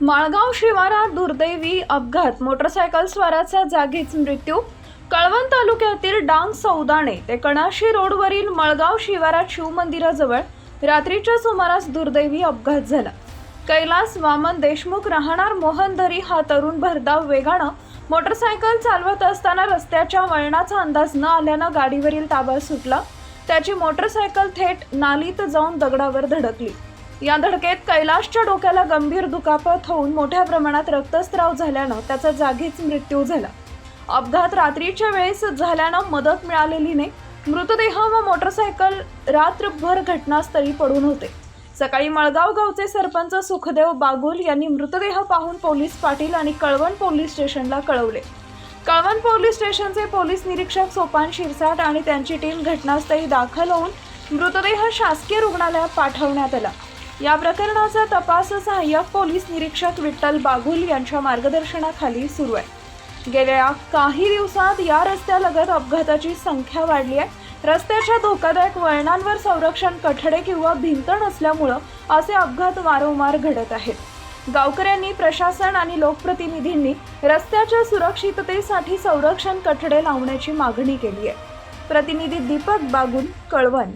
माळगाव शिवारात दुर्दैवी अपघात. मोटरसायकल स्वाराचा जागीच मृत्यू. कळवण तालुक्यातील डांग सौदाणे ते कणाशी रोडवरील मळगाव शिवारात शिवमंदिराजवळ रात्रीच्या सुमारास दुर्दैवी अपघात झाला. कैलास वामन देशमुख राहणार मोहनधरी हा तरुण भरधाव वेगानं मोटरसायकल चालवत असताना रस्त्याच्या वळणाचा अंदाज न आल्यानं गाडीवरील ताबा सुटला. त्याची मोटरसायकल थेट नालीत जाऊन दगडावर धडकली. या धडकेत कैलाशच्या डोक्याला गंभीर दुखापत होऊन मोठ्या प्रमाणात रक्तस्राव झाल्यानं त्याचा जागीच मृत्यू झाला. अपघात रात्रीच्या वेळेस झाल्यानं मदत मिळालेली नाही. मृतदेह व मोटरसायकल रात्रभर घटनास्थळी पडून होते. सकाळी मळगाव गावचे सरपंच सुखदेव बागुल यांनी मृतदेह पाहून पोलीस पाटील आणि कळवण पोलीस स्टेशनला कळवले. कळवण पोलीस स्टेशनचे पोलीस निरीक्षक सोपान शिरसाट आणि त्यांची टीम घटनास्थळी दाखल होऊन मृतदेह शासकीय रुग्णालयात पाठवण्यात आला. या प्रकरणाचा तपास सहाय्यक पोलीस निरीक्षक विठ्ठल बागुल यांच्या मार्गदर्शनाखाली सुरू आहे. गेल्या काही दिवसात या रस्त्यालगत अपघाताची संख्या वाढली आहे. रस्त्याच्या धोकादायक वळणांवर संरक्षण कठडे किंवा भिंत नसल्यामुळं असे अपघात वारंवार घडत आहेत. गावकऱ्यांनी प्रशासन आणि लोकप्रतिनिधींनी रस्त्याच्या सुरक्षिततेसाठी संरक्षण कठडे लावण्याची मागणी केली आहे. प्रतिनिधी दीपक बागुल कळवण.